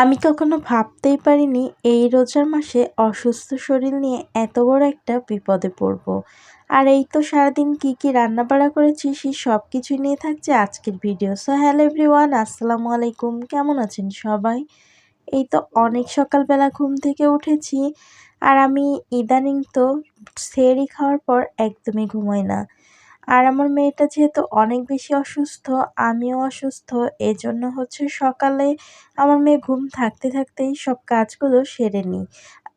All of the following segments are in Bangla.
আমি কখনো ভাবতেই পারিনি এই রোজার মাসে অসুস্থ শরীর নিয়ে এত বড় একটা বিপদে পড়ব। আর এই তো সারাদিন কি কি রান্না বাড়া করেছি সেই সব কিছু নিয়ে থাকছে আজকের ভিডিও। সো হ্যালো এভরিওয়ান আসসালামু আলাইকুম। কেমন আছেন সবাই? এই তো অনেক সকালবেলা ঘুম থেকে উঠেছি আর আমি ইদানিং তো সেরি খাওয়ার পর একদমই ঘুমাই না। আর আমার মেয়েটা যেহেতু অনেক বেশি অসুস্থ, আমিও অসুস্থ, এজন্য হচ্ছে সকালে আমার মেয়ে ঘুম থাকতে থাকতেই সব কাজগুলো সেরে নিই।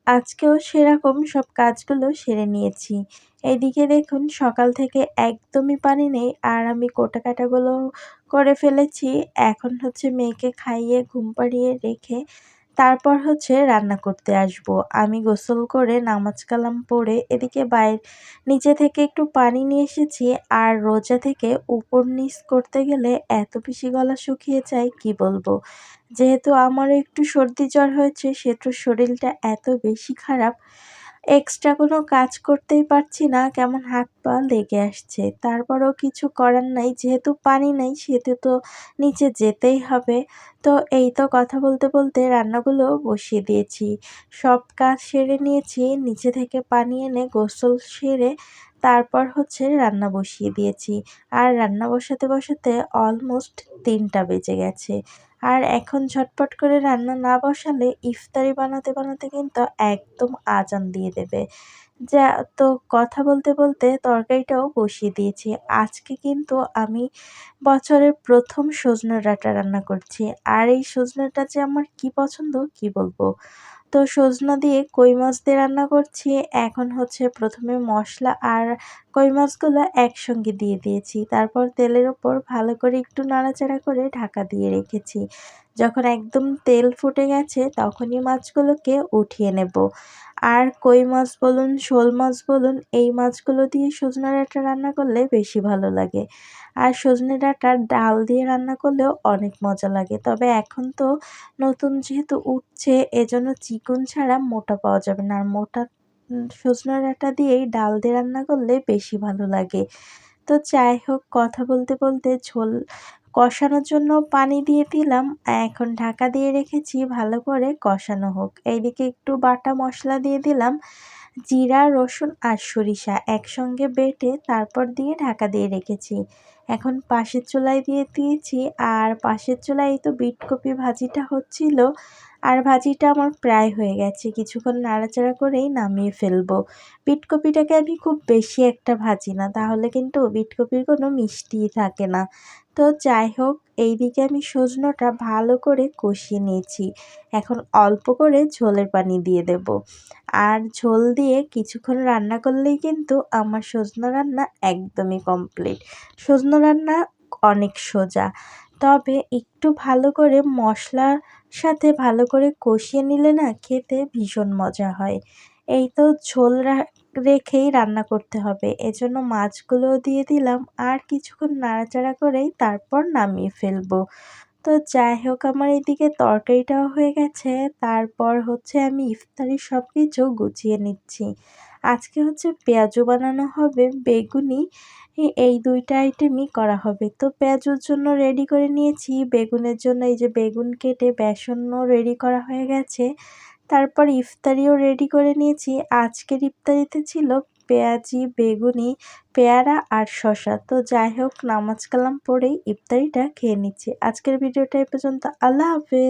আজকেও সেরকম সব কাজগুলো সেরে নিয়েছি। এদিকে দেখুন, সকাল থেকে একদমই পানি নেই আর আমি কোটা কাটাগুলো করে ফেলেছি। এখন হচ্ছে মেয়েকে খাইয়ে ঘুম পাড়িয়ে রেখে তারপর হচ্ছে রান্না করতে আসব। আমি গোসল করে নামাজ কালাম পড়ে এদিকে বাইর, নিচে থেকে একটু পানি নিয়ে এসেছি আর রোজা থেকে উপর নিচ করতে গেলে এত বেশি গলা শুকিয়ে যায়, কি বলব? যেহেতু আমারও একটু সর্দি জ্বর হয়েছে সেহেতু শরীরটা এত বেশি খারাপ এক্সট্রা কোনো কাজ করতেই পারছি না, কেমন হাত পা লেগে আসছে। তারপরও কিছু করার নাই, যেহেতু পানি নেই, সেহেতু তো নিচে যেতেই হবে। তো এই তো কথা বলতে বলতে রান্নাগুলো বসিয়ে দিয়েছি। সব কাজ সেরে নিয়েছি, নিচে থেকে পানি এনে গোসল সেরে তারপর হচ্ছে রান্না বসিয়ে দিয়েছি। আর রান্না বসাতে বসাতে অলমোস্ট তিনটা বেজে গেছে। আর এখন ঝটপট করে রান্না না বসালে ইফতারি বানাতে বানাতে কিন্তু একদম আজান দিয়ে দেবে। যা, তো কথা বলতে বলতে তরকারিটাও বসিয়ে দিয়েছি। আজকে কিন্তু আমি বছরের প্রথম সজনে ডাঁটা রান্না করছি। আর এই সজনেটা যে আমার কি পছন্দ কি বলব? তো সজনা দিয়ে কই মাছ দিয়ে রান্না করছি। এখন হচ্ছে প্রথমে মশলা আর কই মাছগুলো একসঙ্গে দিয়ে দিয়েছি। তারপর তেলের ওপর ভালো করে একটু নাড়াচাড়া করে ঢাকা দিয়ে রেখেছি। যখন একদম তেল ফুটে গেছে, তখনই মাছগুলোকে উঠিয়ে নেব। আর কই মাছ বলুন, শোল মাছ বলুন, এই মাছগুলো দিয়ে সজনে ডাঁটা রান্না করলে বেশি ভালো লাগে। আর সজনে ডাঁটার ডাল দিয়ে রান্না করলেও অনেক মজা লাগে। তবে এখন তো নতুন যেহেতু উঠছে, এজন্য চিকন ছাড়া মোটা পাওয়া যাবে না। আর মোটা সজনে ডাঁটা দিয়েই ডাল দিয়ে রান্না করলে বেশি ভালো লাগে। তো যাই হোক, কথা বলতে বলতে ঝোল কষানোর জন্য পানি দিয়ে দিলাম। এখন ঢাকা দিয়ে রেখেছি ভালো করে কষানো হোক। এইদিকে একটু বাটা মশলা দিয়ে দিলাম, জিরা, রসুন আর সরিষা একসঙ্গে বেটে তারপর দিয়ে ঢাকা দিয়ে রেখেছি। এখন পাশের চুলায় দিয়ে দিয়েছি। আর পাশের চুলায় তো বিটকপি ভাজিটা হচ্ছিল আর ভাজিটা আমার প্রায় হয়ে গেছে। কিছুক্ষণ নাড়াচাড়া করেই নামিয়ে ফেলব। বিটকপিটাকে আমি খুব বেশি একটা ভাজি না, তাহলে কিন্তু বিটকপির কোনো মিষ্টিই থাকে না। তো যাই হোক, এইদিকে আমি সজনাটা ভালো করে কষিয়ে নিয়েছি। এখন অল্প করে ঝোলের পানি দিয়ে দেব। আর ঝোল দিয়ে কিছুক্ষণ রান্না করলেই কিন্তু আমার সজনা রান্না একদমই কমপ্লিট সজনা রান্না অনেক সোজা। তবে একটু ভালো করে মশলার সাথে ভালো করে কষিয়ে নিলে না খেতে ভীষণ মজা হয়। এই তো ঝোল রেখেই রান্না করতে হবে। এজন্য মাছগুলোও দিয়ে দিলাম আর কিছুক্ষণ নাড়াচাড়া করেই তারপর নামিয়ে ফেলব। তো যাই হোক, আমার এদিকে তরকারিটাও হয়ে গেছে। তারপর হচ্ছে আমি ইফতারি সব কিছু গুছিয়ে নিচ্ছি। আজকে হচ্ছে পেঁয়াজু বানানো হবে, বেগুনি এই দুইটা আইটেমই করা হবে। তো পেঁয়াজুর জন্য রেডি করে নিয়েছি। বেগুনের জন্য এই যে বেগুন কেটে বেসনও রেডি করা হয়ে গেছে। তারপর ইফতারিও রেডি করে নিয়েছি। আজকের ইফতারিতে ছিল পেঁয়াজি, বেগুনি, পেয়ারা আর শশা তো যাই হোক, নামাজ কালাম পড়েই ইফতারিটা খেয়ে নিচ্ছি। আজকের ভিডিওটা এ পর্যন্ত। আল্লাহ হাফেজ।